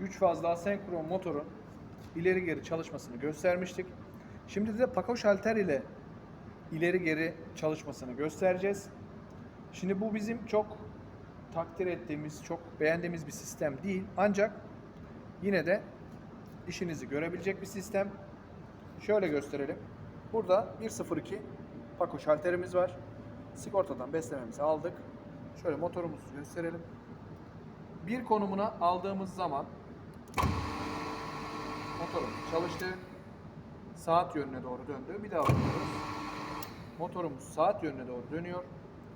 3 fazla asenkron motorun ileri geri çalışmasını göstermiştik. Şimdi de pakoş halter ile ileri geri çalışmasını göstereceğiz. Şimdi bu bizim çok takdir ettiğimiz, çok beğendiğimiz bir sistem değil. Ancak yine de işinizi görebilecek bir sistem. Şöyle gösterelim. Burada 102 pakoş halterimiz var. Sigortadan beslememizi aldık. Şöyle motorumuzu gösterelim. Bir konumuna aldığımız zaman motorumuz çalıştı. Saat yönüne doğru döndü. Bir daha alıyoruz. Motorumuz saat yönüne doğru dönüyor.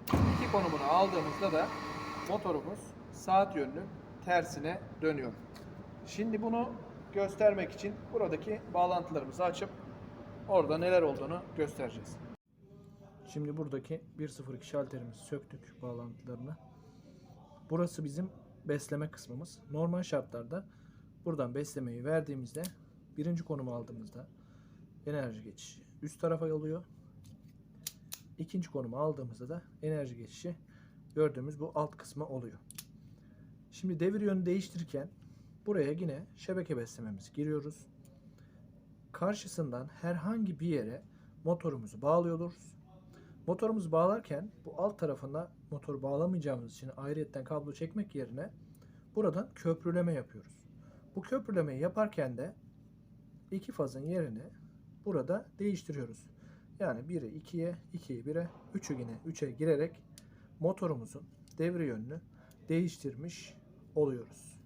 İki konumuna aldığımızda da motorumuz saat yönünün tersine dönüyor. Şimdi bunu göstermek için buradaki bağlantılarımızı açıp orada neler olduğunu göstereceğiz. Şimdi buradaki 102 şalterimizi söktük bağlantılarını. Burası bizim besleme kısmımız. Normal şartlarda buradan beslemeyi verdiğimizde birinci konumu aldığımızda enerji geçişi üst tarafa oluyor. İkinci konumu aldığımızda da enerji geçişi gördüğümüz bu alt kısmı oluyor. Şimdi devir yönü değiştirirken buraya yine şebeke beslememizi giriyoruz. Karşısından herhangi bir yere motorumuzu bağlıyoruz. Motorumuzu bağlarken bu alt tarafına motoru bağlamayacağımız için ayrıyetten kablo çekmek yerine buradan köprüleme yapıyoruz. Bu köprülemeyi yaparken de iki fazın yerini burada değiştiriyoruz. Yani 1'i 2'ye, 2'yi 1'e, 3'ü yine 3'e girerek motorumuzun devre yönünü değiştirmiş oluyoruz.